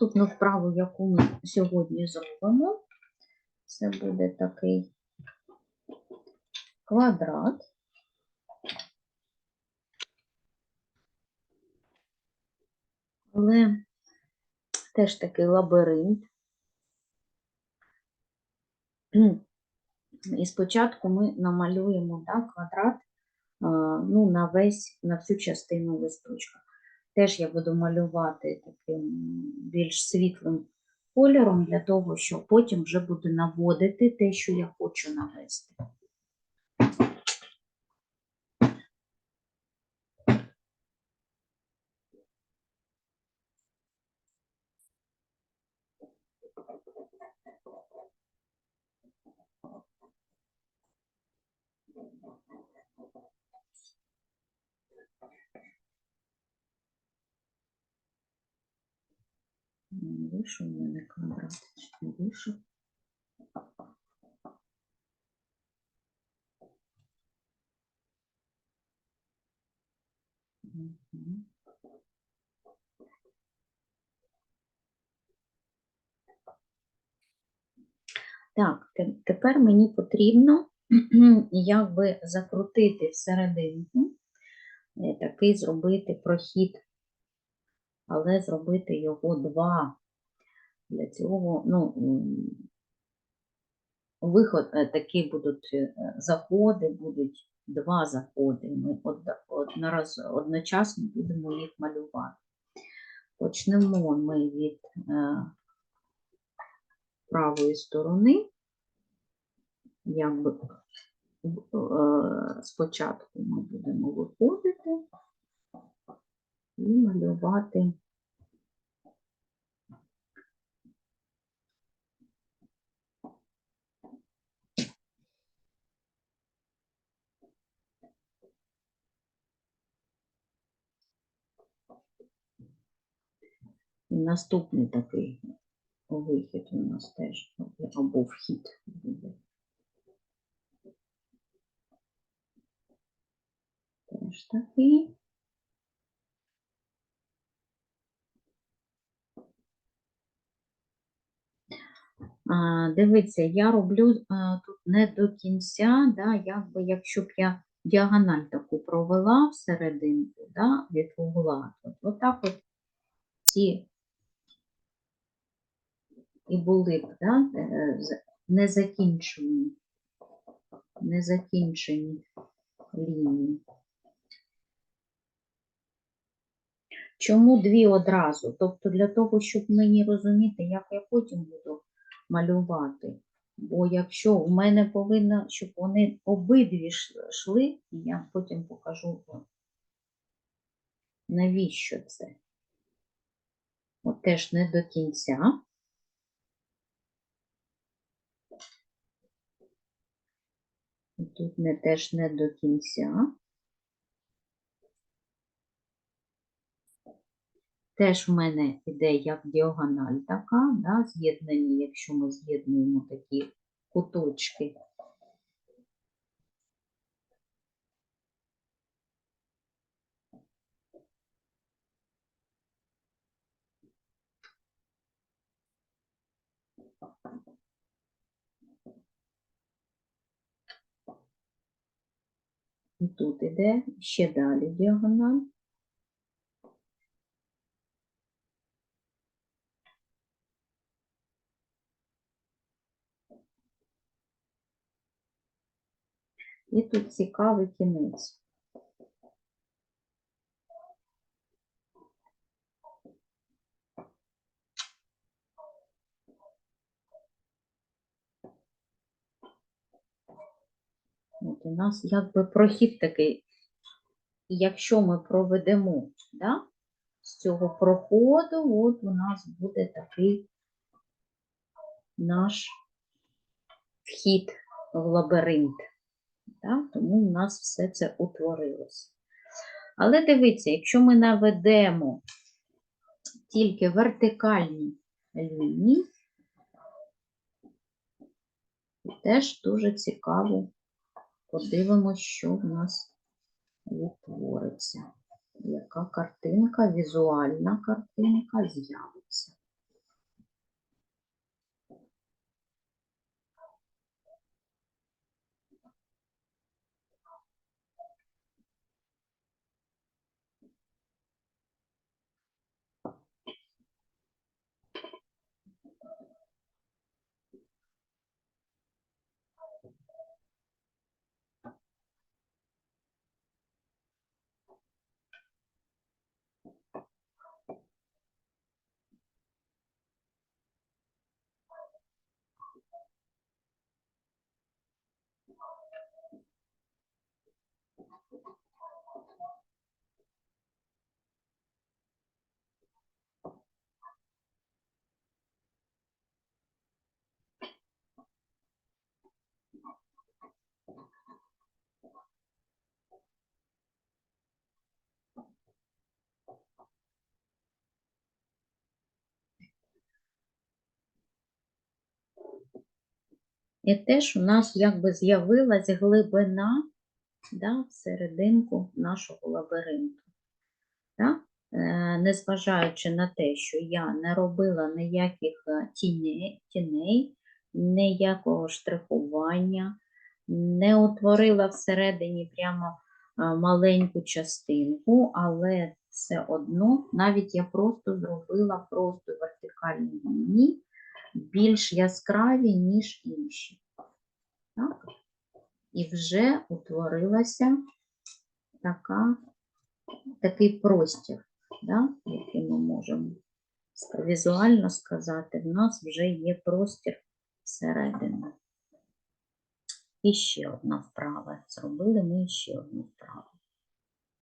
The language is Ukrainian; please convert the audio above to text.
Наступну вправу, яку ми сьогодні зробимо, це буде такий квадрат. Але теж такий лабіринт. І спочатку ми намалюємо да, квадрат ну, на весь, на всю частину листочка. Теж я буду малювати таким більш світлим кольором для того, щоб потім вже буду наводити те, що я хочу навести. Не Вийшов у мене квадрат, не вийшов. Так, тепер мені потрібно якби закрутити всерединку, е, такий зробити прохід, але зробити його два. Для цього, ну, виход, е, такі будуть е, заходи, будуть два заходи. Ми од- однораз, одночасно будемо їх малювати. Почнемо ми від е, правої сторони. Якби спочатку ми будемо виходити і малювати І наступний такий вихід у нас теж або вхід. Теж такий. Дивіться, я роблю тут не до кінця, да, якби якщо б я діагональ таку провела всерединку да, від угла, то отак от ці і були б да, е, незакінчені, незакінчені лінії. Чому дві одразу? Тобто для того, щоб мені розуміти, як я потім буду малювати. Бо якщо у мене повинно, щоб вони обидві йшли, я потім покажу, вам, навіщо це. От теж не до кінця. Тут не теж не до кінця. Теж в мене іде як діагональ така, да, з'єднані, якщо ми з'єднуємо такі куточки. І тут іде ще далі діагональ. І тут цікавий кінець. От у нас якби прохід такий. Якщо ми проведемо да, з цього проходу, от у нас буде такий наш вхід в лабіринт. Да? Тому у нас все це утворилось. Але дивіться, якщо ми наведемо тільки вертикальні лінії, теж дуже цікаво подивимося, що в нас утвориться. Яка картинка, візуальна картинка з'явиться. І теж у нас якби з'явилась глибина да, всерединку нашого лабіринту. Да? Е, Незважаючи на те, що я не робила ніяких е, тіней, тіней ніякого штрихування, не утворила всередині прямо е, маленьку частинку, але все одно, навіть я просто зробила просто вертикальні лінії більш яскраві, ніж інші. Так? І вже утворилася така, такий простір, да? який ми можемо візуально сказати, в нас вже є простір всередині. І ще одна вправа. Зробили ми ще одну вправу.